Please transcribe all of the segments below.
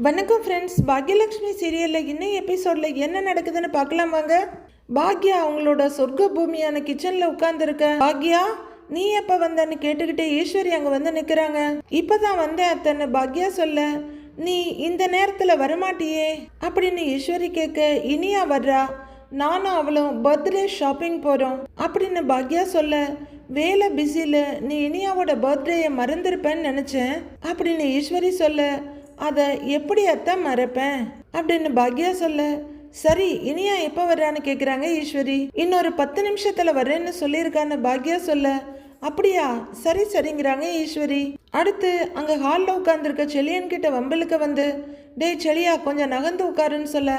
வணக்கம் ஃப்ரெண்ட்ஸ் பாக்யலக்ஷ்மி சீரியலில் இன்னும் எபிசோடில் என்ன நடக்குதுன்னு பார்க்கலாம் வாங்க. பாக்யா அவங்களோட சொர்க்க பூமியான கிச்சனில் உட்காந்துருக்க பாக்யா நீ எப்போ வந்தன்னு கேட்டுக்கிட்டே ஈஸ்வரி அங்கே வந்து நிற்கிறாங்க இப்போ தான் வந்தேன் அத்தனை பாக்யா சொல்ல நீ இந்த நேரத்தில் வரமாட்டியே? அப்படின்னு ஈஸ்வரி கேட்க இனியா வர்றா? நானும் அவளும் பர்த்டே ஷாப்பிங் போகிறோம் அப்படின்னு பாக்யா சொல்ல வேலை பிஸியில் நீ இனியாவோட பர்த்டேயை மறந்துருப்பேன்னு நினச்சேன். அப்படின்னு ஈஸ்வரி சொல்ல அதை எப்படி அத்தான் மறப்பேன்? அப்படின்னு பாக்யா சொல்ல சரி இனியா எப்போ வர்றான்னு கேட்குறாங்க ஈஸ்வரி. இன்னொரு பத்து நிமிஷத்தில் வர்றேன்னு சொல்லியிருக்கான்னு பாக்யா சொல்ல அப்படியா? சரி சரிங்கிறாங்க ஈஸ்வரி. அடுத்து அங்கே ஹாலில் உட்காந்துருக்க செலியன் கிட்ட வம்பலுக்கு வந்து டேய் செலியா கொஞ்சம் நகர்ந்து உட்காருன்னு சொல்ல.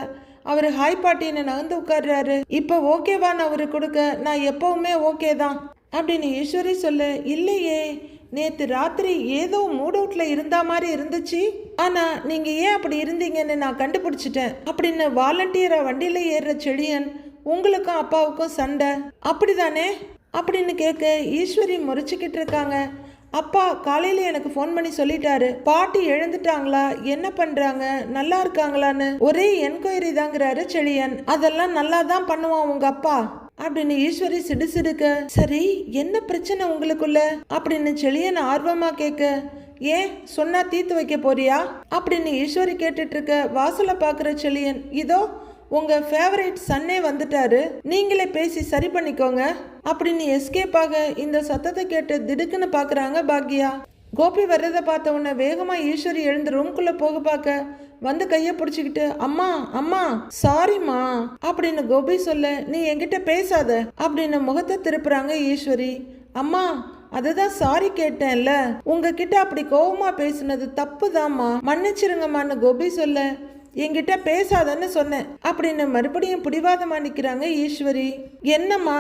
அவர் ஹாய் பாட்டின்னு நகர்ந்து உட்கார்றாரு. இப்போ ஓகேவான்னு அவரு கொடுக்க நான் எப்பவுமே ஓகே தான். அப்படின்னு ஈஸ்வரி சொல்ல இல்லையே. நேத்து ராத்திரி ஏதோ மூட் அவுட்டில் இருந்தா மாதிரி இருந்துச்சு. ஆனா நீங்க ஏன் அப்படி இருந்தீங்கன்னு நான் கண்டுபிடிச்சிட்டேன். அப்படின்னு வாலண்டியரா வண்டியில ஏறுற செடியன் உங்களுக்கும் அப்பாவுக்கும் சண்டை. அப்படிதானே? அப்படின்னு கேட்க ஈஸ்வரி முறைச்சிக்கிட்டு இருக்காங்க. அப்பா காலையில எனக்கு ஃபோன் பண்ணி சொல்லிட்டாரு. பாட்டி எழுந்துட்டாங்களா? என்ன பண்றாங்க? நல்லா இருக்காங்களான்னு. ஒரே என்கொயரி தாங்கிறாரு செழியன். அதெல்லாம் நல்லா தான் பண்ணுவான் உங்க அப்பா. அப்படின்னு ஈஸ்வரி சிடுசிடுக்க சரி என்ன பிரச்சனை உங்களுக்குள்ள? அப்படின்னு செழியன் ஆர்வமா கேட்க ஏன் சொன்னா தீர்த்து வைக்க போறியா? அப்படின்னு ஈஸ்வரி கேட்டுட்டு இருக்க வாசலை பாக்குற செழியன் இதோ உங்க ஃபேவரட் சன்னே வந்துட்டாரு. நீங்களே பேசி சரி பண்ணிக்கோங்க. அப்படின்னு எஸ்கேப் ஆக இந்த சத்தத்தை கேட்டு திடுக்குன்னு பாக்குறாங்க பாக்யா. கோபி வர்றதை பார்த்த உடனே வேகமாக ஈஸ்வரி எழுந்து ரூம்குள்ளே போக பார்க்க வந்து கையை பிடிச்சிக்கிட்டு அம்மா அம்மா சாரிம்மா அப்படின்னு கோபி சொல்ல நீ என்கிட்ட பேசாத அப்படின்னு முகத்தை திருப்புறாங்க ஈஸ்வரி. அம்மா அதுதான் சாரி கேட்டேன்ல உங்ககிட்ட அப்படி கோபமாக பேசுனது தப்பு தாம்மா மன்னிச்சிருங்கம்மான்னு கோபி சொல்ல என்கிட்ட பேசாதன்னு சொன்னேன் அப்படின்னு மறுபடியும் பிடிவாதமா நிற்கிறாங்க ஈஸ்வரி. என்னம்மா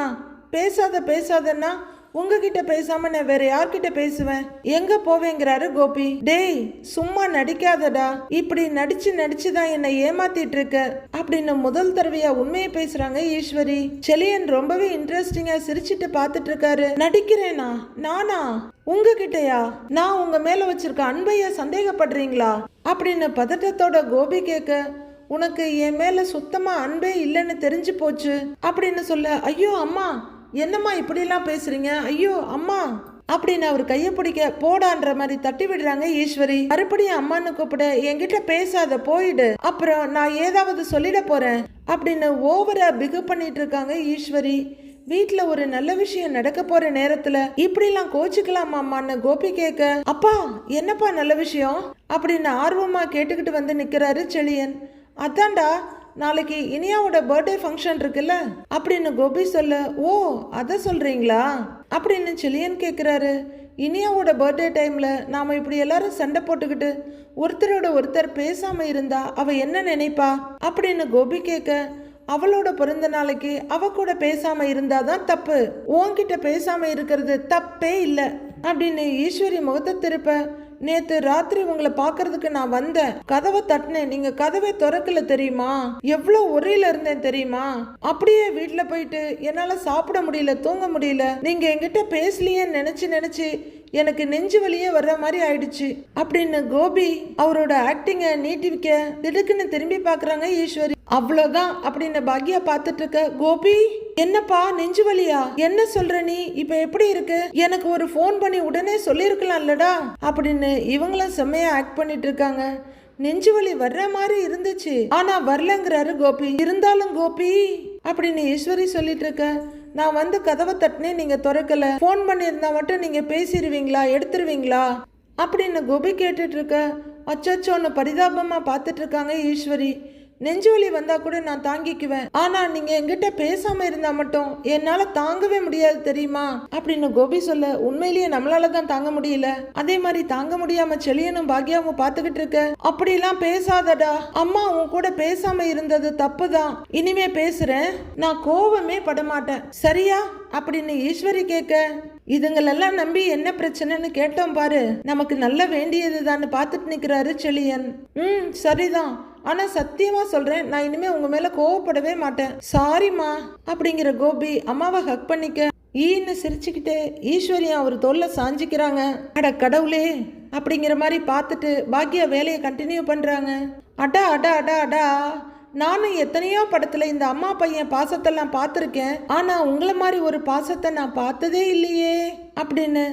பேசாத பேசாதன்னா உங்ககிட்ட பேசாம நான் வேற யார்கிட்ட பேசுவேன்? எங்க போவேங்கிறாரு கோபி. டேய் சும்மா நடிக்காதடா. இப்படி நடிச்சு நடிச்சு தான் என்னை ஏமாத்திட்டு இருக்க அப்படின்னு முதல் தடவையா உண்மையை பேசுறாங்க ஈஸ்வரி. செலியன் ரொம்பவே இன்ட்ரெஸ்டிங்கா சிரிச்சிட்டு பார்த்துட்டு இருக்காரு நடிக்கிறேனா? நானா? உங்ககிட்டயா? நான் உங்க மேல வச்சிருக்க அன்பைய சந்தேகப்படுறீங்களா? அப்படின்னு பதட்டத்தோட கோபி கேட்க உனக்கு என் மேல சுத்தமா அன்பே இல்லைன்னு தெரிஞ்சு போச்சு. அப்படின்னு சொல்ல ஐயோ அம்மா என்னம்மா இப்படிலாம் பேசுறீங்க? ஐயோ அம்மா. அப்படின்னு அவர் கையை பிடிக்க போடான்ற மாதிரி தட்டி விடுறாங்க ஈஸ்வரி. மறுபடியும் அம்மான்னு கூப்பிட. என்கிட்ட பேசாத போயிடு. அப்புறம் நான் ஏதாவது சொல்லிட போறேன் அப்படின்னு ஓவரா பிகு பண்ணிட்டு இருக்காங்க ஈஸ்வரி. வீட்டில் ஒரு நல்ல விஷயம் நடக்க போற நேரத்துல இப்படிலாம் கோச்சிக்கலாமாமான்னு கோபி கேட்க அப்பா என்னப்பா நல்ல விஷயம்? அப்படின்னு ஆர்வமா கேட்டுக்கிட்டு வந்து நிக்கிறாரு செழியன். அதான்டா நாளைக்கு இனியாவோட பர்த்டே ஃபங்க்ஷன் இருக்குல்ல? அப்படின்னு கோபி சொல்ல ஓ அதை சொல்கிறீங்களா அப்படின்னு செலியன் கேட்குறாரு இனியாவோட பர்த்டே டைமில் நாம் இப்படி எல்லாரும் சண்டை போட்டுக்கிட்டு ஒருத்தரோட ஒருத்தர் பேசாமல் இருந்தா அவள் என்ன நினைப்பா? அப்படின்னு கோபி கேட்க அவளோட பிறந்த நாளைக்கு அவ கூட பேசாம இருந்தாதான் தப்பு. உன்கிட்ட பேசாம இருக்கிறது தப்பே இல்லை. அப்படின்னு ஈஸ்வரி முகத்தை திருப்ப நேத்து ராத்திரி உங்களை பாக்குறதுக்கு நான் வந்தேன். கதவை தட்டினேன். நீங்க கதவை திறக்கல தெரியுமா? எவ்வளவு ஒரேல இருந்தேன் தெரியுமா? அப்படியே வீட்டுல போயிட்டு என்னால சாப்பிட முடியல தூங்க முடியல. நீங்க என்கிட்ட பேசலையே நினைச்சு நினைச்சு எனக்கு நெஞ்சு வலியே வர்ற மாதிரி ஆயிடுச்சு. அப்படின்னு கோபி அவரோட ஆக்டிங்க நீட்டி வைக்க திடுக்குன்னு திரும்பி பாக்குறாங்க ஈஸ்வரி. அவ்வளோதான் அப்படின்னு பாக்யா பார்த்துட்டு இருக்க கோபி என்னப்பா நெஞ்சு வலியா? என்ன சொல்ற நீ? இப்ப எப்படி இருக்கு? எனக்கு ஒரு ஃபோன் பண்ணி உடனே சொல்லியிருக்கலாம்லடா அப்படின்னு இவங்களும் செம்மையா ஆக்ட் பண்ணிட்டு இருக்காங்க. நெஞ்சு வலி வர்ற மாதிரி இருந்துச்சு. ஆனா வரலங்கிறாரு கோபி. இருந்தாலும் கோபி அப்படின்னு ஈஸ்வரி சொல்லிட்டு இருக்க நான் வந்து கதவை தட்டினேன் நீங்க திறக்கலை. ஃபோன் பண்ணியிருந்தா மட்டும் நீங்க பேசிடுவீங்களா எடுத்துருவீங்களா? அப்படின்னு கோபி கேட்டுட்டு இருக்க. அச்சோன்னு பரிதாபமா பார்த்துட்ருக்காங்க ஈஸ்வரி. நெஞ்சு வலி வந்தா கூட நான் தாங்கிக்குவேன். ஆனா நீங்க என்கிட்ட பேசாம இருந்தா மட்டும் என்னால தாங்கவே முடியாது தெரியுமா? அப்படின்னு கோபி சொல்ல உண்மையிலேயே நம்மளால தான் தாங்க முடியல. அதே மாதிரி தாங்க முடியாம செழியனும் பாக்யாவும் பாத்துக்கிட்டு இருக்க. அப்படிலாம் பேசாதடா. அம்மா உன் கூட பேசாம இருந்தது தப்புதான். இனிமே பேசுறேன். நான் கோவமே படமாட்டேன். சரியா? அப்படின்னு ஈஸ்வரி கேட்க இதுங்களெல்லாம் நம்பி என்ன பிரச்சனைன்னு கேட்டோம் பாரு. நமக்கு நல்ல வேண்டியதுதான்னு பார்த்துட்டு நிக்கிறாரு செழியன். ம் சரிதான். ஆனா சத்தியமா சொல்றேன் நான் இனிமே உங்க மேல கோவப்படவே மாட்டேன். சாரிம்மா அப்படிங்கிற கோபி அம்மாவை ஹக் பண்ணிக்க ஈன்னு சிரிச்சுக்கிட்டே ஈஸ்வரியா அவர் தொல்லை சாஞ்சிக்கிறாங்க. அட கடவுளே அப்படிங்கிற மாதிரி பார்த்துட்டு பாக்யா வேலையை கண்டினியூ பண்றாங்க. அடா அடா அடா அடா. நானும் எத்தனையோ படத்துல இந்த அம்மா பையன் பாசத்தெல்லாம் பார்த்துருக்கேன். ஆனா உங்களை மாதிரி ஒரு பாசத்தை நான் பார்த்ததே இல்லையே அப்படின்னு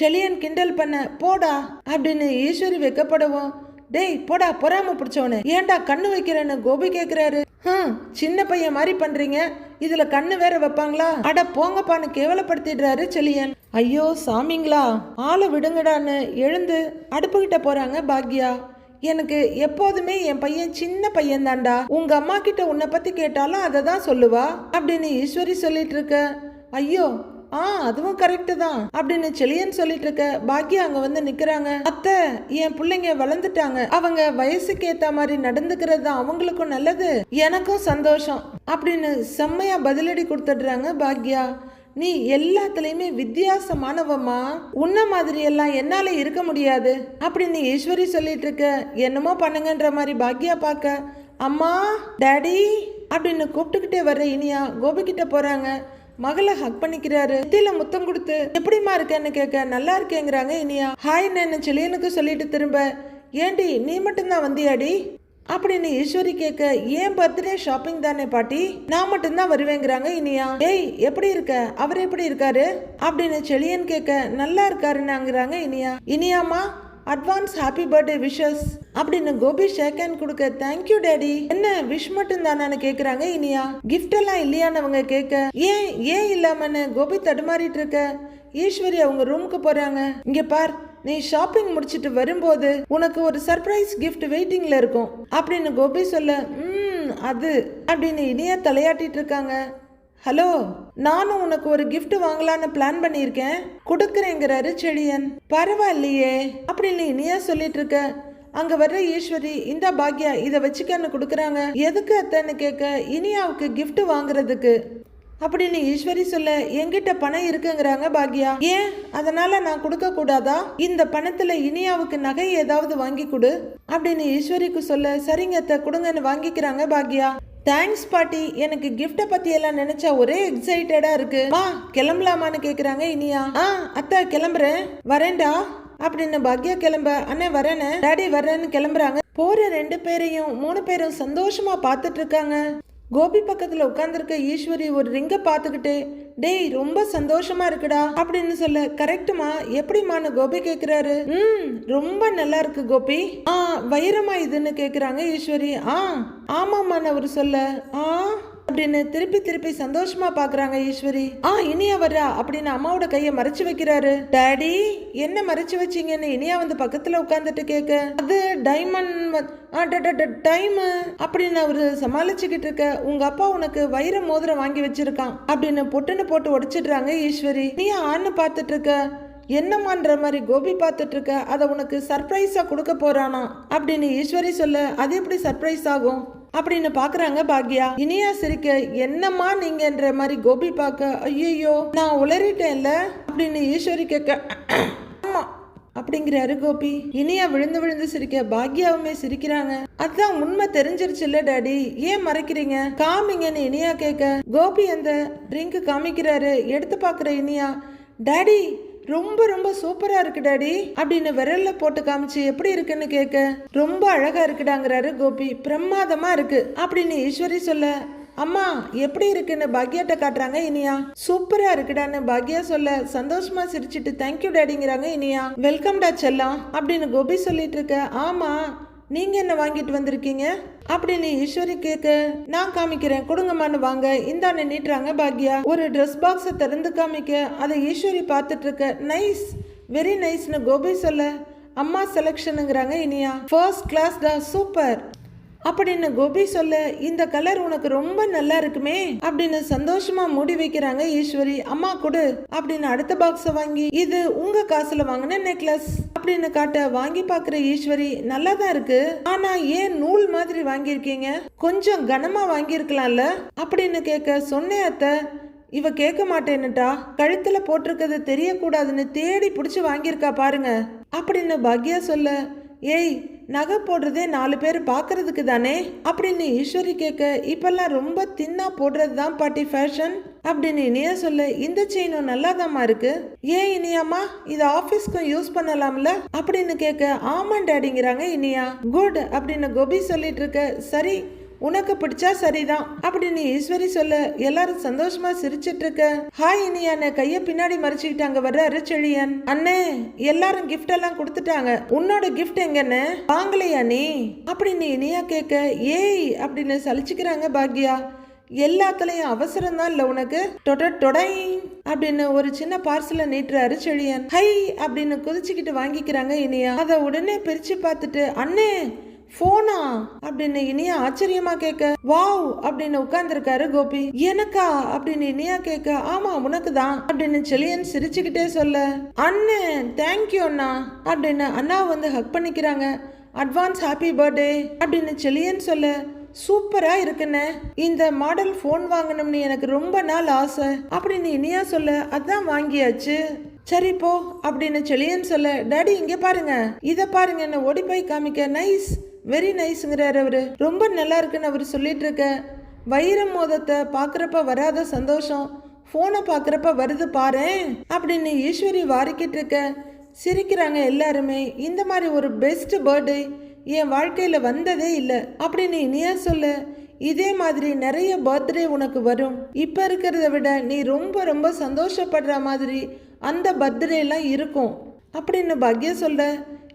செலியன் கிண்டல் பண்ண போடா அப்படின்னு ஈஸ்வரி வெக்கப்படவும் டேய் போடா பொறாம பிடிச்சவனு. ஏன்டா கண்ணு வைக்கிறேன்னு கோபி கேட்குறாரு ஹம் சின்ன பையன் மாதிரி பண்றீங்க. இதுல கண்ணு வேற வைப்பாங்களா? அட போங்கப்பான்னு கேவலப்படுத்திடுறாரு செலியன். ஐயோ சாமிங்களா ஆளை விடுங்கடான்னு எழுந்து அடுப்புகிட்ட போறாங்க பாக்யா. எனக்கு எப்போதுமே என் பையன் சின்ன பையன் தான்டா. உங்க அம்மா கிட்ட உன்னை பத்தி கேட்டாலும் அதை தான் சொல்லுவா அப்படின்னு ஈஸ்வரி சொல்லிட்டு இருக்க. ஐயோ ஆ அதுவும் கரெக்டு தான். அப்படின்னு செளியன் சொல்லிட்டு இருக்க பாக்யா அங்க வந்து நிக்கிறாங்க. அத்தை என் பிள்ளைங்க வளர்ந்துட்டாங்க. அவங்க வயசுக்கு ஏத்த மாதிரி நடந்துக்கிறது தான் அவங்களுக்கும் நல்லது எனக்கும் சந்தோஷம் அப்படின்னு செம்மையா பதிலடி கொடுத்துடுறாங்க பாக்யா. நீ எல்லாத்துலயுமே வித்தியாசமானவம்மா. உன்ன மாதிரி எல்லாம் என்னால இருக்க முடியாது அப்படின்னு ஈஸ்வரி சொல்லிட்டு இருக்க என்னமோ பண்ணுங்கன்ற மாதிரி பாக்யா பார்க்க அம்மா டேடி அப்படின்னு கூப்பிட்டுக்கிட்டே வர்ற இனியா கோபிக்கிட்ட போகிறாங்க போறாங்க. மகளை ஹக் பண்ணிக்கிறாரு. நெத்தியில முத்தம் கொடுத்து எப்படிம்மா இருக்கேன்னு கேட்க நல்லா இருக்கேங்கிறாங்க இனியா. ஹாய் நான் செலியனுக்கு சொல்லிட்டு திரும்ப ஏண்டி நீ மட்டும்தான் வந்தியாடி? அப்படின்னு ஈஸ்வரி கேட்க ஏன் பர்த்டே ஷாப்பிங் தானே பாட்டி? நான் மட்டும்தான் வருவேங்கிறாங்க இனியா. ஏய் எப்படி இருக்க? அவர் எப்படி இருக்காரு? அப்படின்னு செலியன் கேட்க நல்லா இருக்காருன்னாங்கிறாங்க இனியா. இனியாமா அட்வான்ஸ் ஹாப்பி பர்த்டே விஷஸ் அப்படின்னு கோபி ஷேக் ஹேண்ட் கொடுக்க தேங்க்யூ டேடி என்ன விஷ் மட்டும் தானு கேக்குறாங்க இனியா. கிஃப்ட் எல்லாம் இல்லையான்னு அவங்க கேட்க ஏன் ஏன் இல்லாமன்னு கோபி தடுமாறிட்டு இருக்க. ஈஸ்வரி அவங்க ரூமுக்கு போறாங்க. இங்க பார் நீ ஷாப்பிங் முடிச்சிட்டு வரும்போது உனக்கு ஒரு சர்ப்ரைஸ் கிஃப்ட் வெயிட்டிங்ல இருக்கும். அப்படின்னு கோபி சொல்ல ம் அது அப்படின்னு இனியா தலையாட்டிட்டு இருக்காங்க. ஹலோ நானும் உனக்கு ஒரு கிஃப்ட் வாங்கலான்னு பிளான் பண்ணியிருக்கேன். கொடுக்குறேங்கிறாரு செடியன் பரவாயில்லையே அப்படின்னு இனியா சொல்லிட்டு இருக்க. அங்க வர்ற ஈஸ்வரி இந்த பாக்யா இதை வச்சுக்கன்னு கொடுக்குறாங்க. எதுக்கு அத்தைன்னு கேட்க இனியாவுக்கு கிஃப்ட் வாங்குறதுக்கு. அப்படின்னு ஈஸ்வரி சொல்ல எங்கிட்ட பணம் இருக்குங்கிறாங்க பாக்யா. ஏன்? அதனால நான் கொடுக்க கூடாதா? இந்த பணத்துல இனியாவுக்கு நகை ஏதாவது வாங்கி கொடு. அப்படின்னு ஈஸ்வரிக்கு சொல்ல சரிங்க அத்தை கொடுங்கன்னு வாங்கிக்கிறாங்க பாக்யா. தேங்க்ஸ் பாட்டி. எனக்கு கிஃப்ட பத்தி எல்லாம் நினைச்சா ஒரே எக்ஸைட்டடா இருக்கு. மா கிளம்பலாமான்னு கேக்குறாங்க இனியா. ஆ அத்தை கிளம்புறேன். வரேன்டா. அப்படின்னு பாக்யா கிளம்ப. அண்ணே வரேன்னு டாடி வரேன்னு கிளம்புறாங்க. போற ரெண்டு பேரையும் மூணு பேரும் சந்தோஷமா பாத்துட்டு இருக்காங்க. கோபி பக்கத்தில் உட்காந்துருக்க ஈஸ்வரி ஒரு ரிங்கை பார்த்துக்கிட்டே டேய் ரொம்ப சந்தோஷமா இருக்குடா அப்படின்னு சொல்ல கரெக்டுமா? எப்படிமான்னு கோபி கேட்குறாரு ம் ரொம்ப நல்லா இருக்கு கோபி. ஆ வைரமா இதுன்னு கேட்குறாங்க ஈஸ்வரி. ஆ ஆமாமான்னு அவர் சொல்ல ஆ அப்படின்னு திருப்பி திருப்பி சந்தோஷமா பாக்குறாங்க ஈஸ்வரி. ஆ இனியா வர்றா அப்படின்னு அம்மாவோட கையை மறைச்சு வைக்கிறாரு. டாடி என்ன மறைச்சு வச்சீங்கன்னு இனியா வந்து பக்கத்துல உட்காந்துட்டு கேட்க அது டைமண்ட் டைம். அப்படின்னு அவரு சமாளிச்சுக்கிட்டு இருக்க உங்க அப்பா உனக்கு வைர மோதிரம் வாங்கி வச்சிருக்கான். அப்படின்னு பொட்டுன்னு போட்டு உடைச்சிடுறாங்க ஈஸ்வரி. நீ ஆன்னு பார்த்துட்டு இருக்க என்னமான்ற மாதிரி கோபி பார்த்துட்டு இருக்க அதை உனக்கு சர்ப்ரைஸா கொடுக்க போறானா? அப்படின்னு ஈஸ்வரி சொல்ல அது எப்படி சர்ப்ரைஸ் ஆகும்? அப்படின்னு பாக்குறாங்க பாக்யா. இனியா சிரிக்க என்னம்மா நீங்கன்ற மாதிரி கோபி பார்க்க ஐயோ நான் உளறிட்டேன்ல? அப்படின்னு ஈஸ்வரி கேட்க ஆமா அப்படிங்கிறாரு கோபி. இனியா விழுந்து விழுந்து சிரிக்க பாக்யாவுமே சிரிக்கிறாங்க. அதான் உண்மை தெரிஞ்சிருச்சுல்ல டாடி. ஏன் மறைக்கிறீங்க? காமிங்கன்னு இனியா கேட்க கோபி அந்த ட்ரிங்க் காமிக்கிறாரு எடுத்து பார்க்குற இனியா. டாடி ரொம்ப ரொம்ப சூப்பரா இருக்கு டாடி. அப்படின்னு விரல்ல போட்டு காமிச்சு எப்படி இருக்குன்னு கேட்க ரொம்ப அழகா இருக்குடாங்கிறாரு கோபி. பிரமாதமா இருக்கு அப்படின்னு ஈஸ்வரி சொல்ல அம்மா எப்படி இருக்குன்னு பாக்யாட்ட காட்டுறாங்க இனியா. சூப்பரா இருக்குடான்னு பாக்யா சொல்ல சந்தோஷமா சிரிச்சிட்டு தேங்க்யூ டாடிங்கிறாங்க இனியா. வெல்கம் டா செல்லம் அப்படின்னு கோபி சொல்லிட்டு இருக்க ஆமா நீங்க என்ன வாங்கிட்டு வந்திருக்கீங்க? அப்படின்னு ஈஸ்வரி கேட்க நான் காமிக்கிறேன் கொடுங்கம்மான்னு வாங்க. இந்தான்னு நீட்டுறாங்க பாக்யா. ஒரு ட்ரெஸ் பாக்ஸை திறந்து காமிக்க அதை ஈஸ்வரி பார்த்துட்டு இருக்க நைஸ் வெரி நைஸ்னு கோபி சொல்ல அம்மா செலெக்ஷனுங்கிறாங்க இனியா. ஃபர்ஸ்ட் கிளாஸ் டா சூப்பர் அப்படின்னு கோபி சொல்ல இந்த கலர் உனக்கு ரொம்ப நல்லா இருக்குமே. அப்படின்னு சந்தோஷமா மூடி வைக்கிறாங்க ஈஸ்வரி. அம்மா கொடு. அப்படின்னு அடுத்த பாக்ஸை வாங்கி இது உங்க காசுல வாங்கின நெக்லஸ் அப்படின்னு காட்ட வாங்கி பாக்குற ஈஸ்வரி நல்லா தான் இருக்கு. ஆனா ஏன் நூல் மாதிரி வாங்கியிருக்கீங்க? கொஞ்சம் கனமா வாங்கியிருக்கலாம்ல? அப்படின்னு கேட்க சொன்னேன் அத்தை இவ கேட்க மாட்டேன்னுட்டா? கழுத்துல போட்டிருக்கிறது தெரியக்கூடாதுன்னு தேடி பிடிச்சி வாங்கியிருக்கா பாருங்க. அப்படின்னு பாக்யா சொல்ல ஏய் நகை போடுறதே நாலு பேர் பார்க்கறதுக்கு தானே? அப்படின்னு ஈஸ்வரி கேட்க இப்பெல்லாம் ரொம்ப தின்னா போடுறது தான் பாட்டி ஃபேஷன் அப்படின்னு இனியா சொல்ல இந்த செயினும் நல்லாதாம்மா இருக்கு. ஏன் இனியாம்மா? இது ஆபீஸ்க்கும் யூஸ் பண்ணலாம்ல? அப்படின்னு கேட்க ஆமா டேடிங்கிறாங்க இனியா. குட் அப்படின்னு கோபி சொல்லிட்டு இருக்க சரி உனக்கு பிடிச்சா சரிதான் அப்படின்னு ஈஸ்வரி சொல்ல எல்லாரும் சந்தோஷமா சிரிச்சிட்டு இருக்க ஹாய் இனியான கைய பின்னாடி மறைச்சுக்கிட்டாங்க வர்றாரு செழியன் அண்ணே எல்லாரும் கிஃப்ட் எல்லாம் கொடுத்துட்டாங்க. உன்னோட கிஃப்ட் எங்கன்னு வாங்கலையா நீ? அப்படின்னு இனியா கேட்க ஏய் அப்படின்னு சலிச்சுக்கிறாங்க பாக்யா. எல்லாத்துலயும் அவசரம் தான் இல்ல உனக்கு? டொட டொடை அப்படின்னு ஒரு சின்ன பார்சலை நீட்டுறாரு செழியன் ஹை அப்படின்னு குதிச்சுக்கிட்டு வாங்கிக்கிறாங்க இனியா. அதை உடனே பிரிச்சு பார்த்துட்டு அண்ணே போனா? அப்படின்னு இனியா ஆச்சரியமா கேட்க வாவ் அப்படின்னு உட்கார்ந்துருக்காரு கோபி. எனக்கா? அப்படின்னு இனியா கேட்க ஆமா உனக்கு தான் அப்படின்னு செலியன் சிரிச்சுக்கிட்டே சொல்ல அண்ணே தேங்க்யூ அண்ணா அப்படின்னு அண்ணா வந்து ஹக் பண்ணிக்கிறாங்க. அட்வான்ஸ் ஹாப்பி பர்த்டே அப்படின்னு செலியன் சொல்ல சூப்பரா இருக்குண்ணே இந்த மாடல் ஃபோன் வாங்கணும்னு எனக்கு ரொம்ப நாள் ஆசை அப்படின்னு இனியா சொல்ல அதான் வாங்கியாச்சு. சரி போ அப்படின்னு செலியன் சொல்ல டேடி இங்க பாருங்க இத பாருங்கன்னு ஓடி போய் காமிக்க நைஸ் வெரி நைஸுங்கிறார் அவர். ரொம்ப நல்லா இருக்குன்னு அவர் சொல்லிட்டு இருக்க வைரம் மோதத்தை பார்க்குறப்ப வராத சந்தோஷம். ஃபோனை பார்க்குறப்ப வருது பாரு அப்படின்னு ஈஸ்வரி வாரிக்கிட்டு இருக்க சிரிக்கிறாங்க எல்லாருமே. இந்த மாதிரி ஒரு பெஸ்ட் பர்த்டே என் வாழ்க்கையில் வந்ததே இல்லை அப்படின்னு இனியா சொல்ல. இதே மாதிரி நிறைய பர்த்டே உனக்கு வரும். இப்போ இருக்கிறத விட நீ ரொம்ப ரொம்ப சந்தோஷப்படுற மாதிரி அந்த பர்த்டேலாம் இருக்கும் அப்படின்னு பாக்யா சொல்ல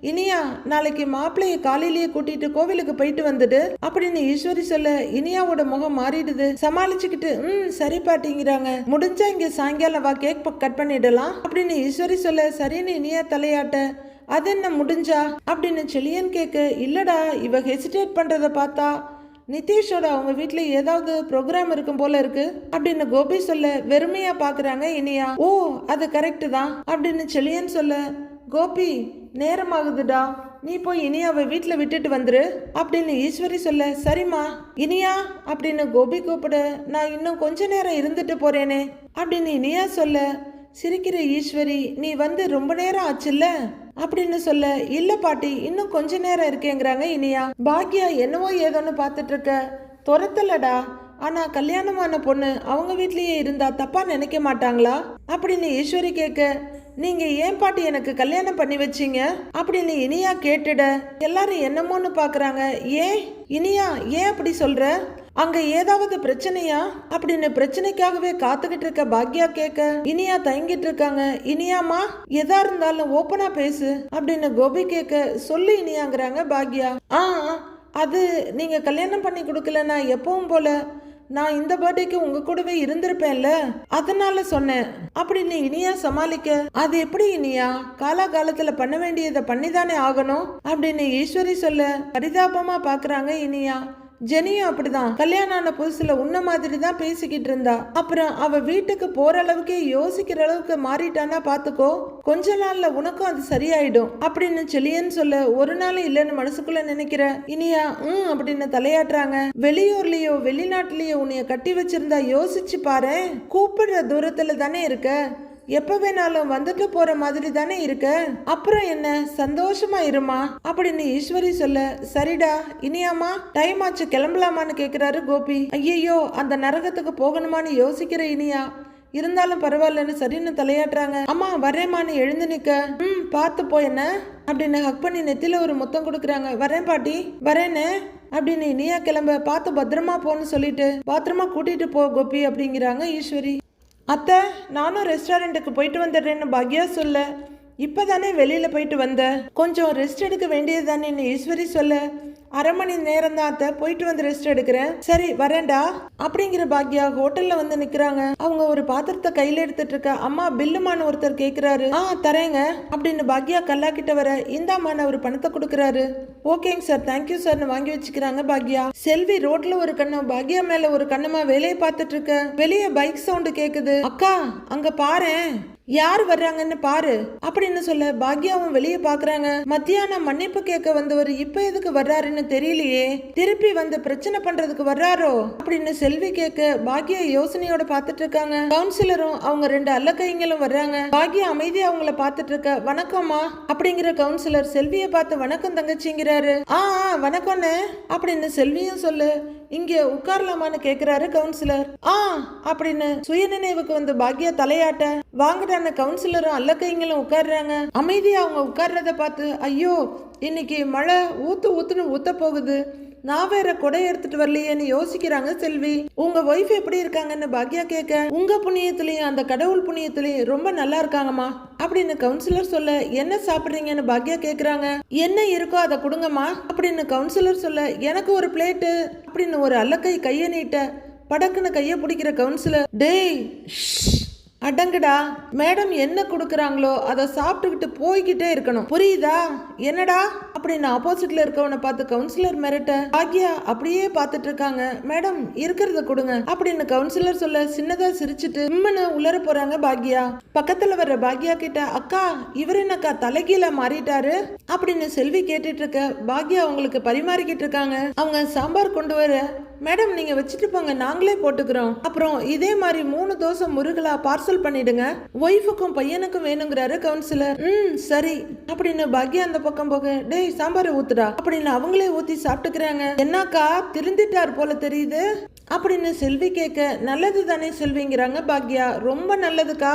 இனியா நாளைக்கு மாப்பிள்ளைய காலையிலேயே கூட்டிட்டு கோவிலுக்கு போயிட்டு வந்துடு. அப்படின்னு ஈஸ்வரி சொல்ல இனியாவோட முகம் மாறிடுது. சமாளிச்சுக்கிட்டு ம் சரி பாட்டிங்கிறாங்க. முடிஞ்சா இங்க சாயங்காலம் வா கேக் கட் பண்ணிடலாம். அப்படின்னு ஈஸ்வரி சொல்ல சரின்னு இனியா தலையாட்ட. அது என்ன முடிஞ்சா? அப்படின்னு செலியன் கேக்கு இல்லடா இவ ஹெசிடேட் பண்றத பார்த்தா நிதிஷோட அவங்க வீட்டில் ஏதாவது ப்ரோக்ராம் இருக்கும் போல இருக்கு. அப்படின்னு கோபி சொல்ல வெறுமையா பாக்குறாங்க இனியா. ஓ அது கரெக்டு தான். அப்படின்னு செலியன் சொல்ல கோபி நேரமாகுதுடா. நீ போய் இனியாவை வீட்டில் விட்டுட்டு வந்துரு. அப்படின்னு ஈஸ்வரி சொல்ல சரிம்மா இனியா அப்படின்னு கோபி கூப்பிட நான் இன்னும் கொஞ்ச நேரம் இருந்துட்டு போறேனே அப்படின்னு இனியா சொல்ல சிரிக்கிற ஈஸ்வரி நீ வந்து ரொம்ப நேரம் ஆச்சுல்ல? அப்படின்னு சொல்ல இல்ல பாட்டி இன்னும் கொஞ்ச நேரம் இருக்கேங்கிறாங்க இனியா. பாக்யா என்னவோ ஏதோன்னு பார்த்துட்டு இருக்க துரத்தலடா. ஆனா கல்யாணமான பொண்ணு அவங்க வீட்லயே இருந்தா தப்பா நினைக்க மாட்டாங்களா? அப்படின்னு ஈஸ்வரி கேட்க நீங்க ஏன் பாட்டி எனக்கு கல்யாணம் பண்ணி வச்சீங்க? அப்படின்னு இனியா கேட்டுட. எல்லாரும் என்னமோன்னு பாக்குறாங்க. ஏன் இனியா ஏன் அப்படி சொல்ற? அங்க ஏதாவது பிரச்சனையா? அப்படின்னு பிரச்சனைக்காகவே காத்துக்கிட்டு இருக்க பாக்யா கேட்க இனியா தயங்கிட்டு இருக்காங்க. இனியாமா எதா இருந்தாலும் ஓப்பனா பேசு அப்படின்னு கோபி கேட்க சொல்லு இனியாங்கிறாங்க பாக்யா. ஆ ஆ, அது நீங்க கல்யாணம் பண்ணி கொடுக்கலன்னா எப்பவும் போல. நான் இந்த பர்த்டேக்கு உங்க கூடவே இருந்திருப்பேன்ல அதனால சொன்னேன். அப்படின்னு இனியா சமாளிக்க அது எப்படி இனியா? காலாகாலத்துல பண்ண வேண்டியதை பண்ணிதானே ஆகணும்? அப்படின்னு ஈஸ்வரி சொல்ல பரிதாபமா பாக்குறாங்க இனியா. ஜெனியும் அப்படிதான். கல்யாணம் ஆன புதுசுல உன்ன மாதிரி தான் பேசிக்கிட்டு இருந்தா. அப்புறம் அவ வீட்டுக்கு போற அளவுக்கே யோசிக்கிற அளவுக்கு மாறிட்டானா பாத்துக்கோ. கொஞ்ச நாள்ல உனக்கும் அது சரியாயிடும். அப்படின்னு செலியன்னு சொல்ல ஒரு நாள் இல்லைன்னு மனசுக்குள்ள நினைக்கிற. இனியா ம் அப்படின்னு தலையாட்டுறாங்க. வெளியூர்லயோ வெளிநாட்டுலயோ உன்னைய கட்டி வச்சிருந்தா யோசிச்சு பாரு கூப்பிடுற தூரத்துல தானே இருக்க? எப்போ வேணாலும் வந்துட்டு போற மாதிரி தானே இருக்க? அப்புறம் என்ன? சந்தோஷமா இருமா? அப்படின்னு ஈஸ்வரி சொல்ல சரிடா இனியாமா டைம் ஆச்சு கிளம்பலாமான்னு கேக்குறாரு கோபி. ஐயையோ அந்த நரகத்துக்கு போகணுமான்னு யோசிக்கிற இனியா. இருந்தாலும் பரவாயில்லன்னு சரின்னு தலையாட்டுறாங்க. அம்மா வரேம்மான்னு எழுந்து நிக்க. ம் பார்த்து போ என்ன? அப்படின்னு ஹக் பண்ணி நெத்தில ஒரு முத்தம் கொடுக்குறாங்க. வரேன் பாட்டி. வரேன்னு அப்படின்னு இனியா கிளம்ப பார்த்து பத்திரமா போன்னு சொல்லிட்டு பத்திரமா கூட்டிட்டு போ கோபி அப்படிங்கிறாங்க ஈஸ்வரி. அத்தை நானும் ரெஸ்டாரண்ட்டுக்கு போயிட்டு வந்துடுறேன்னு பாக்யா சொல்ல. இப்பதானே வெளியில் போயிட்டு வந்தேன் கொஞ்சம் ரெஸ்ட் எடுக்க வேண்டியது தானே ஈஸ்வரி சொல்ல? அரை மணி நேரம் தான் அத்தை. போயிட்டு வந்து ரெஸ்ட் எடுக்கிறேன். சரி வரேன்டா. அப்படிங்கிற பாக்யா ஹோட்டல்ல வந்து நிக்கிறாங்க. அவங்க ஒரு பாத்திரத்தை கையில எடுத்துட்டு இருக்க அம்மா பில்லுமான்னு ஒருத்தர் கேக்குறாரு. ஆ தரேங்க. அப்படின்னு பாக்யா கல்லா கிட்ட வர இந்தாமான ஒரு பணத்தை கொடுக்குறாரு. ஓகேங்க சார் தேங்க்யூ சார்னு வாங்கி வச்சுக்கிறாங்க பாக்யா. செல்வி ரோட்ல ஒரு கண்ணும் பாக்யா மேல ஒரு கண்ணுமா வேலையை பார்த்துட்டு இருக்க. வெளியே பைக் சவுண்டு கேக்குது. அக்கா அங்க பாரேன். யார் வர்றாங்கன்னு பாரு. அப்படின்னு சொல்ல பாக்யாவும் வெளியே பாக்குறாங்க. மத்தியானம் மன்னிப்பு கேட்க வந்தவர் இப்ப எதுக்கு வர்றாருன்னு தெரியலையே. திருப்பி வந்து பிரச்சனை பண்றதுக்கு வர்றாரோ? அப்படின்னு செல்வி கேட்க பாக்யா யோசனையோட பாத்துட்டு இருக்காங்க. கவுன்சிலரும் அவங்க ரெண்டு அல்லக்கைங்களும் வர்றாங்க. பாக்யா அமைதியா அவங்கள பாத்துட்டு இருக்க வணக்கம்மா. அப்படிங்கிற கவுன்சிலர் செல்வியை பார்த்து வணக்கம் தங்கச்சிங்கிறாரு. ஆ ஆ, வணக்கம்ண்ணே. அப்படின்னு செல்வியும் சொல்லு இங்கே உட்காரலாமான்னு கேட்கிறாரு கவுன்சிலர். ஆ அப்படின்னு சுயநினைவுக்கு வந்து பாக்யா தலையாட்ட வாங்கடான கவுன்சிலரும் அல்லக்கைங்களும் உட்கார்றாங்க. அமைதியா அவங்க உட்கார்றத பார்த்து ஐயோ இன்னைக்கு மழை ஊத்து ஊத்துன்னு ஊத்த போகுது. நான் வேற கொடை எடுத்துட்டு வரலையேன்னு யோசிக்கிறாங்க செல்வி. உங்க ஒய்ஃப் எப்படி இருக்காங்கன்னு பாக்யா கேட்க உங்க புண்ணியத்திலையும் அந்த கடவுள் புண்ணியத்திலையும் ரொம்ப நல்லா இருக்காங்கம்மா. அப்படின்னு கவுன்சிலர் சொல்ல என்ன சாப்பிடுறீங்கன்னு பாக்யா கேக்குறாங்க. என்ன இருக்கோ அதை கொடுங்கம்மா. அப்படின்னு கவுன்சிலர் சொல்ல எனக்கு ஒரு பிளேட்டு அப்படின்னு ஒரு அல்லக்கை கையை நீட்ட படக்குன்னு கையை பிடிக்கிற கவுன்சிலர் டேய் ஷ். அடங்குடா. மேடம் என்ன கொடுக்குறாங்களோ அதை சாப்பிட்டுக்கிட்டு போய்கிட்டே இருக்கணும். புரியுதா? என்னடா? அப்படின்னு ஆப்போசிட்ல இருக்கவனை பார்த்து கவுன்சிலர் மிரட்ட பாக்யா அப்படியே பார்த்துட்டு இருக்காங்க. மேடம் இருக்கிறத கொடுங்க. அப்படின்னு கவுன்சிலர் சொல்ல சின்னதா சிரிச்சிட்டு இம்மனு உளர போறாங்க பாக்யா. பக்கத்துல வர்ற பாக்யா கிட்ட அக்கா இவர் என்னக்கா தலைகீழ மாறிட்டாரு? அப்படின்னு செல்வி கேட்டுட்டு இருக்க பாக்யா அவங்களுக்கு பரிமாறிக்கிட்டு இருக்காங்க. அவங்க சாம்பார் கொண்டு வர மேடம் நீங்கள் வச்சுட்டு போங்க. நாங்களே போட்டுக்கிறோம். அப்புறம் இதே மாதிரி மூணு தோசை முருகலா பார்சல் பண்ணிடுங்க. ஒய்ஃபுக்கும் பையனுக்கும் வேணுங்கிறாரு கவுன்சிலர் ம் சரி. அப்படின்னு பாக்யா அந்த பக்கம் போக டேய் சாம்பார் ஊத்துடா. அப்படின்னு அவங்களே ஊத்தி சாப்பிட்டுக்கிறாங்க. என்னக்கா திருந்திட்டார் போல தெரியுது. அப்படின்னு செல்வி கேட்க நல்லது தானே செல்விங்கிறாங்க பாக்யா. ரொம்ப நல்லதுக்கா.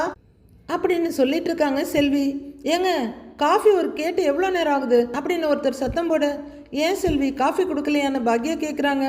அப்படின்னு சொல்லிட்டு இருக்காங்க செல்வி. ஏங்க காஃபி ஒரு கேட்டு எவ்வளோ நேரம் ஆகுது? அப்படின்னு ஒருத்தர் சத்தம் போட ஏன் செல்வி காஃபி கொடுக்கலையான்னு பாக்யா கேட்குறாங்க.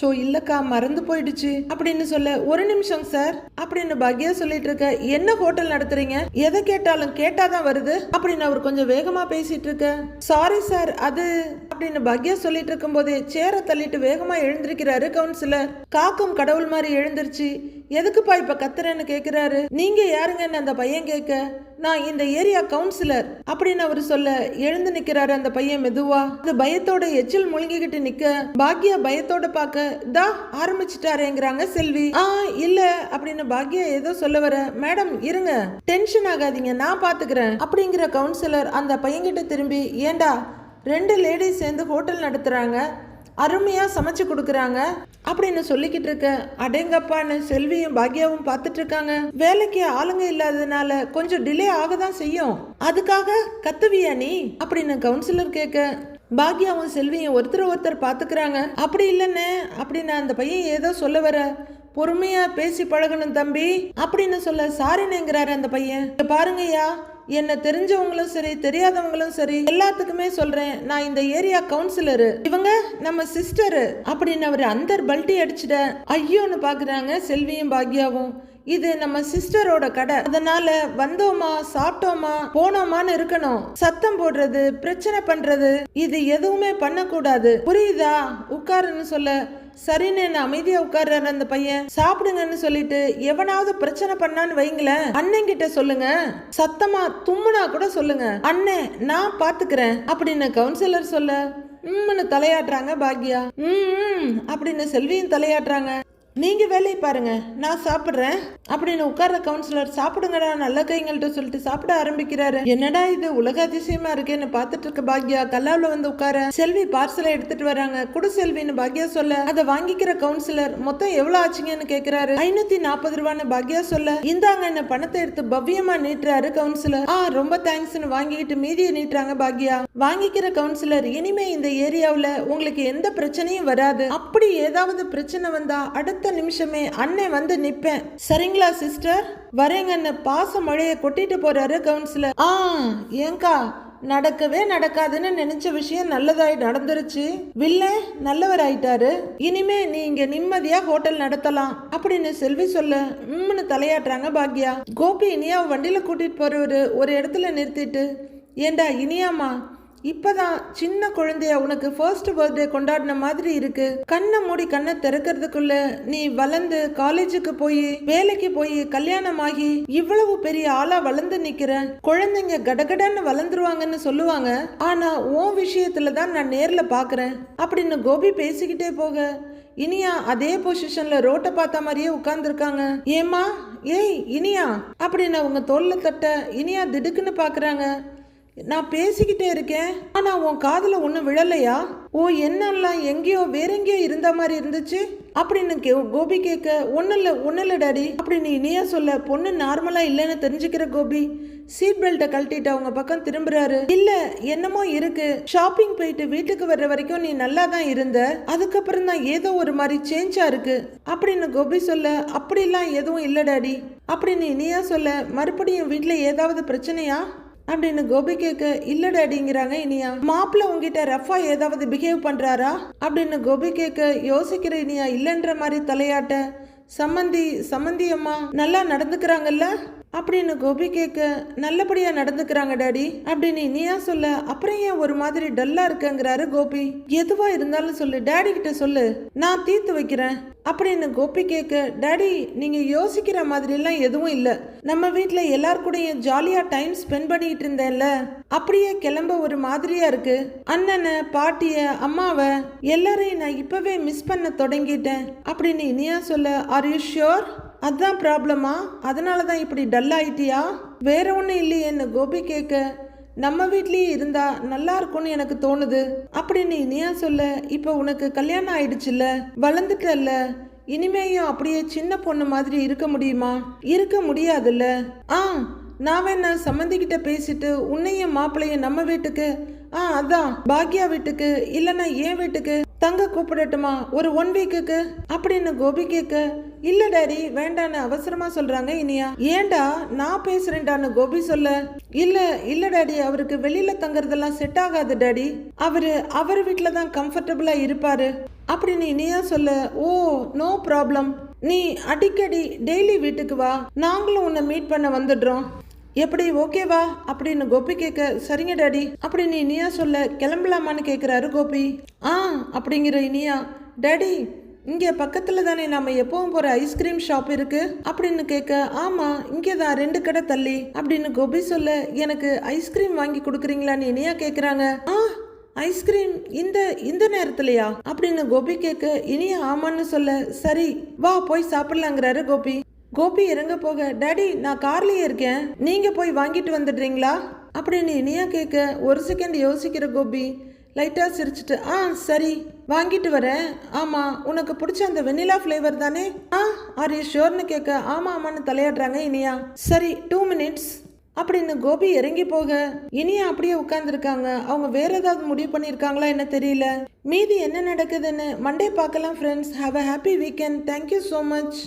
ஷோ இல்லக்கா மறந்து போயிடுச்சு அப்படின்னு சொல்ல ஒரு நிமிஷம் சார். அப்படின்னு பாக்யா சொல்லிட்டு இருக்க என்ன ஹோட்டல் நடத்துறீங்க? எதை கேட்டாலும் கேட்டாதான் வருது. அப்படின்னு அவர் கொஞ்சம் வேகமா பேசிட்டு இருக்க சாரி சார் அது அப்படின்னு பாக்யா சொல்லிட்டு இருக்கும் போதே சேரை தள்ளிட்டு வேகமா எழுந்திருக்கிறாரு கவுன்சிலர். காக்கும் கடவுள் மாதிரி எழுந்திருச்சு. எதுக்குப்பா இப்ப கத்துறேன்னு கேக்குறாரு? நீங்க யாருங்கன்னு அந்த பையன் கேட்க நான் இந்த ஏரியா கவுன்சிலர். அப்படின்னு அவர் சொல்ல எழுந்து நிக்கிறாரு அந்த பையன் மெதுவா. அது பயத்தோட எச்சில் முழுங்கிக்கிட்டு நிக்க பாக்யா பயத்தோட பார்க்க தா ஆரம்பிச்சிட்டாரேங்கிறாங்க செல்வி. ஆ இல்ல அப்படின்னு பாக்யா ஏதோ சொல்ல வர மேடம் இருங்க. டென்ஷன் ஆகாதீங்க நான் பாத்துக்கிறேன். அப்படிங்கிற கவுன்சிலர் அந்த பையன்கிட்ட திரும்பி ஏண்டா ரெண்டு லேடிஸ் சேர்ந்து ஹோட்டல் நடத்துறாங்க அருமையாக சமைச்சு கொடுக்குறாங்க. அப்படின்னு சொல்லிக்கிட்டு இருக்க அடேங்கப்பான்னு செல்வியும் பாக்யாவும் பார்த்துட்டு இருக்காங்க. வேலைக்கு ஆளுங்க இல்லாததுனால கொஞ்சம் டிலே ஆக தான் செய்யும். அதுக்காக கத்துவியா நீ? அப்படின்னு கவுன்சிலர் கேட்க பாக்யாவும் செல்வியும் ஒருத்தர் ஒருத்தர் பார்த்துக்கிறாங்க. அப்படி இல்லைன்னு அப்படின்னு அந்த பையன் ஏதோ சொல்ல வர பொறுமையா பேசி பழகணும் தம்பி அப்படின்னு சொல்ல சாரினுங்கிறாரு அந்த பையன். பாருங்கய்யா என்ன தெரிஞ்சவங்களும் சரி தெரியாதவங்களும் சரி எல்லாத்துக்குமே சொல்றேன். நான் இந்த ஏரியா கவுன்சிலரு. இவங்க நம்ம சிஸ்டரு அப்படின்னு அவர் அந்தர் பல்ட்டி அடிச்சிட ஐயோன்னு பாக்குறாங்க செல்வியும் பாக்யாவும். இது நம்ம சிஸ்டரோட கடை. அதனால வந்தோமா சாப்பிட்டோமா போனோமான்னு இருக்கணும். சத்தம் போடுறது பிரச்சனை பண்றது இது எதுவுமே பண்ணக்கூடாது. புரியுதா? உட்காருன்னு சொல்ல. சரின்னு என்ன அமைதியா உட்கார்றாரு அந்த பையன்? சாப்பிடுங்கன்னு சொல்லிட்டு எவனாவது பிரச்சனை பண்ணான்னு வைங்களேன். அண்ணன் கிட்ட சொல்லுங்க. சத்தமா தும்முனா கூட சொல்லுங்க. அண்ணே நான் பாத்துக்கிறேன் அப்படின்னு கவுன்சிலர் சொல்ல. உம்னு தலையாட்டுறாங்க பாக்யா. ம் அப்படின்னு செல்வியும் தலையாட்டுறாங்க. நீங்க வேலையை பாருங்க நான் சாப்பிடுறேன். அப்படின்னு உட்கார்ற கவுன்சிலர் சாப்பிடுங்கடா நல்ல கைங்கள்ட்ட சொல்லிட்டு சாப்பிட ஆரம்பிக்கிறாரு. என்னடா இது உலக அதிசயமா இருக்கேன்னு பார்த்துட்டு இருக்க பாக்யா கல்லாவுல வந்து உட்கார. செல்வி பார்சலை எடுத்துட்டு வராங்க. குடு செல்வின்னு பாக்யா சொல்ல அதை வாங்கிக்கிற கவுன்சிலர் மொத்தம் எவ்வளவு ஆச்சுங்கன்னு கேக்குறாரு. ஐநூத்தி நாற்பது ரூபான்னு பாக்யா சொல்ல இந்தாங்க என்ன பணத்தை எடுத்து பவ்யமா நீட்டுறாரு கவுன்சிலர் ஆ ரொம்ப தேங்க்ஸ்னு வாங்கிக்கிட்டு மீதியை நீட்டுறாங்க பாக்யா. வாங்கிக்கிற கவுன்சிலர் இனிமே இந்த ஏரியாவுல உங்களுக்கு எந்த பிரச்சனையும் வராது. அப்படி ஏதாவது பிரச்சனை வந்தா அடுத்த நிமிஷமே அண்ணன் வந்து நிப்பேன். சரிங்களா சிஸ்டர் வரேங்கன்னு பாச மழையை கொட்டிட்டு போறாரு கவுன்சிலர் ஆ ஏங்கா நடக்கவே நடக்காதுன்னு நினைச்ச விஷயம் நல்லதாய் நடந்துருச்சு. வில்ல நல்லவராயிட்டாரு. இனிமே நீ இங்க நிம்மதியா ஹோட்டல் நடத்தலாம். அப்படின்னு செல்வி சொல்ல உம்னு தலையாட்டுறாங்க பாக்யா. கோபி இனியா வண்டியில கூட்டிட்டு போறவரு ஒரு இடத்துல நிறுத்திட்டு ஏண்டா இனியாமா இப்பதான் சின்ன குழந்தைய உனக்கு ஃபர்ஸ்ட் பர்த்டே கொண்டாடின மாதிரி இருக்கு. கண்ணை மூடி கண்ணை திறக்கிறதுக்குள்ள நீ வளர்ந்து காலேஜுக்கு போய் வேலைக்கு போய் கல்யாணம் ஆகி இவ்வளவு பெரிய ஆளா வளர்ந்து நிக்கிற குழந்தைங்க கடகடன்னு வளர்ந்துருவாங்கன்னு சொல்லுவாங்க. ஆனா உன் விஷயத்துல தான் நான் நேர்ல பாக்குறேன். அப்படின்னு கோபி பேசிக்கிட்டே போக இனியா அதே பொசிஷன்ல ரோட்டை பார்த்த மாதிரியே உட்கார்ந்துருக்காங்க. ஏமா ஏய் இனியா? அப்படின்னு அவங்க தோல்ல தட்ட இனியா திடுக்குன்னு பாக்குறாங்க. நான் பேசிக்கிட்டே இருக்கேன். ஆனா உன் காதில் ஒன்றும் விழலையா? ஓ என்னெல்லாம் எங்கேயோ வேற எங்கேயோ இருந்த மாதிரி இருந்துச்சு. அப்படின்னு கே கோபி கேட்க ஒன்றும் இல்லை ஒன்றும் இல்லை டாடி அப்படின்னு இனியா சொல்ல பொண்ணு நார்மலாக இல்லைன்னு தெரிஞ்சுக்கிற கோபி சீட் பெல்ட்டை கழட்டிட்டு அவங்க பக்கம் திரும்புறாரு. இல்ல என்னமோ இருக்கு. ஷாப்பிங் போயிட்டு வீட்டுக்கு வர்ற வரைக்கும் நீ நல்லா தான் இருந்த. அதுக்கப்புறம் தான் ஏதோ ஒரு மாதிரி சேஞ்சா இருக்கு. அப்படின்னு கோபி சொல்ல அப்படிலாம் எதுவும் இல்லை டாடி. அப்படின்னு இனியா சொல்ல மறுபடியும் வீட்டில் ஏதாவது பிரச்சனையா? அப்படின்னு கோபி கேட்க இல்ல டேடிங்கிறாங்க இனியா. மாப்பிள்ள உங்ககிட்ட ரஃபா ஏதாவது பிஹேவ் பண்றாரா? அப்படின்னு கோபி கேட்க யோசிக்கிற இனியா இல்லைன்ற மாதிரி தலையாட்ட. சம்மந்தி சம்மந்தி அம்மா நல்லா நடந்துக்கிறாங்கல்ல? அப்படின்னு கோபி கேட்க நல்லபடியாக நடந்துக்கிறாங்க டாடி. அப்படின்னு நீயா சொல்ல அப்புறம் ஏன் ஒரு மாதிரி டல்லாக இருக்கங்கிறாரு கோபி. எதுவா இருந்தாலும் சொல்லு டேடி கிட்ட சொல்லு நான் தீர்த்து வைக்கிறேன். அப்படின்னு கோபி கேட்க டேடி நீங்கள் யோசிக்கிற மாதிரிலாம் எதுவும் இல்லை. நம்ம வீட்டில் எல்லார் கூடயும் டைம் ஸ்பெண்ட் பண்ணிட்டு இருந்தேன்ல. அப்படியே கிளம்ப ஒரு மாதிரியாக இருக்கு. அண்ணனை பாட்டிய அம்மாவை எல்லாரையும் நான் இப்போவே மிஸ் பண்ண தொடங்கிட்டேன். அப்படின்னு இனியா சொல்ல ஆர் யூ ஷியோர் அதான் ப்ராப்ளமா அதனால தான் இப்படி டல் ஆயிட்டியா? வேற ஒன்றும் இல்லையேன்னு கோபி கேட்க நம்ம வீட்லேயே இருந்தா நல்லா இருக்கும்னு எனக்கு தோணுது. அப்படின்னு இனியா சொல்ல. இப்போ உனக்கு கல்யாணம் ஆயிடுச்சுல்ல? வளர்ந்துட்டல்ல. இனிமேயும் அப்படியே சின்ன பொண்ணு மாதிரி இருக்க முடியுமா? இருக்க முடியாதுல்ல? ஆ நான் வேணா சம்மந்திக்கிட்ட பேசிட்டு உன்னையும் மாப்பிள்ளையும் நம்ம வீட்டுக்கு ஆ அதான் பாக்யா வீட்டுக்கு இல்லைன்னா என் வீட்டுக்கு தங்க கூப்பிடட்டுமா? ஒரு ஒன் வீக்குக்கு அப்படின்னு கோபி கேட்க இல்ல டாடி வேண்டான்னு அவசரமா சொல்றாங்க இனியா. ஏன்டா? நான் பேசுறேன்டான்னு கோபி சொல்ல. இல்ல இல்ல டாடி அவருக்கு வெளியில தங்குறதெல்லாம் செட் ஆகாது டாடி. அவரு அவர் வீட்டில தான் கம்ஃபர்டபுளா இருப்பாரு. அப்படின்னு இனியா சொல்ல ஓ நோ ப்ராப்ளம் நீ அடிக்கடி டெய்லி வீட்டுக்கு வா. நாங்களும் உன்னை மீட் பண்ண வந்துடுறோம். எப்படி ஓகேவா அப்படின்னு கோபி கேட்க சரிங்க டாடி. அப்படின்னு இனியா சொல்ல கிளம்பலாமான்னு கேட்குறாரு கோபி. ஆ அப்படிங்கிற இனியா டாடி இங்கே பக்கத்தில் தானே நம்ம எப்பவும் போகிற ஐஸ்கிரீம் ஷாப் இருக்கு? அப்படின்னு கேட்க ஆமாம் இங்கே தான் ரெண்டு கடை தள்ளி. அப்படின்னு கோபி சொல்ல எனக்கு ஐஸ்கிரீம் வாங்கி கொடுக்குறீங்களான்னு இனியா கேட்குறாங்க ஆ ஐஸ்கிரீம் இந்த இந்த நேரத்துலையா? அப்படின்னு கோபி கேட்க இனியா ஆமான்னு சொல்ல சரி வா போய் சாப்பிடலாங்கிறாரு கோபி. கோபி இறங்க போக டேடி நான் கார்லயே இருக்கேன். நீங்க போய் வாங்கிட்டு வந்துடுறீங்களா? அப்படின்னு இனியா கேட்க ஒரு செகண்ட் யோசிக்கிற கோபி. லைட்டா சிரிச்சிட்டு ஆ சரி வாங்கிட்டு வரேன். ஆமா உனக்கு பிடிச்ச அந்த வெண்ணிலா ஃப்ளேவர் தானே? ஆ ஆர் யூ ஷோர்னு கேட்க ஆமா ஆமான்னு தலையாடுறாங்க இனியா. சரி டூ மினிட்ஸ் அப்படின்னு கோபி இறங்கி போக இனியா அப்படியே உட்கார்ந்துருக்காங்க. அவங்க வேற ஏதாவது முடிவு பண்ணியிருக்காங்களா என்ன தெரியல. மீதி என்ன நடக்குதுன்னு மண்டே பார்க்கலாம் friends have a happy weekend thank you so much